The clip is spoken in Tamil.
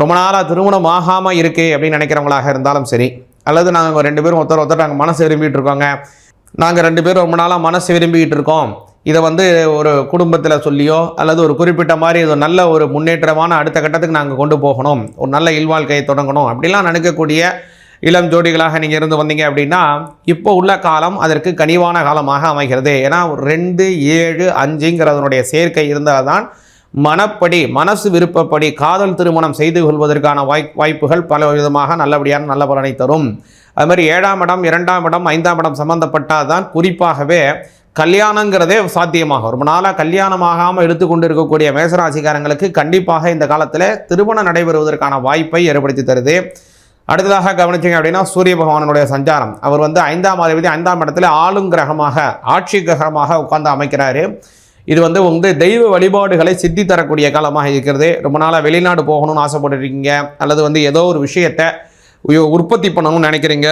ரொம்ப நாளாக திருமணம் ஆகாமல் இருக்குது அப்படின்னு நினைக்கிறவங்களாக இருந்தாலும் சரி. அல்லது நாங்கள் ரெண்டு பேரும் ஒருத்தர் ஒருத்தர் நாங்கள் மனசு விரும்பிகிட்டு இருக்கோங்க. நாங்கள் ரெண்டு பேரும் ரொம்ப நாளாக மனசு விரும்பிக்கிட்டு இருக்கோம். இதை வந்து ஒரு குடும்பத்தில் சொல்லியோ அல்லது ஒரு குறிப்பிட்ட மாதிரி இது நல்ல ஒரு முன்னேற்றமான அடுத்த கட்டத்துக்கு நாங்கள் கொண்டு போகணும். ஒரு நல்ல இல்வாழ்க்கையை தொடங்கணும். அப்படிலாம் நினைக்கக்கூடிய இளம் ஜோடிகளாக நீங்கள் இருந்து வந்தீங்க அப்படின்னா இப்போ உள்ள காலம் அதற்கு கனிவான காலமாக அமைகிறது. ஏன்னா ரெண்டு ஏழு அஞ்சுங்கிறதனுடைய சேர்க்கை இருந்தால் தான் மனப்படி மனசு விருப்பப்படி காதல் திருமணம் செய்து கொள்வதற்கான வாய் வாய்ப்புகள் பல விதமாக நல்லபடியான நல்ல பலனை தரும். அது மாதிரி ஏழாம் இடம் இரண்டாம் இடம் ஐந்தாம் இடம் சம்பந்தப்பட்டால் தான் குறிப்பாகவே கல்யாணங்கிறதே சாத்தியமாகும். ரொம்ப நாளாக கல்யாணமாகாமல் எடுத்துக்கொண்டு இருக்கக்கூடிய மேசராசிக்காரங்களுக்கு கண்டிப்பாக இந்த காலத்தில் திருமணம் நடைபெறுவதற்கான வாய்ப்பை ஏற்படுத்தி தருது. அடுத்ததாக கவனிச்சிங்க அப்படின்னா சூரிய பகவானுடைய சஞ்சாரம். அவர் வந்து ஐந்தாம் அதிபதி ஐந்தாம் இடத்துல ஆளும் கிரகமாக ஆட்சி கிரகமாக உட்கார்ந்து அமைக்கிறாரு. இது வந்து வந்து தெய்வ வழிபாடுகளை சித்தி தரக்கூடிய காலமாக இருக்கிறது. ரொம்ப நாளாக வெளிநாடு போகணும்னு ஆசைப்பட்டுருக்கீங்க அல்லது வந்து ஏதோ ஒரு விஷயத்தை உற்பத்தி பண்ணணும்னு நினைக்கிறீங்க.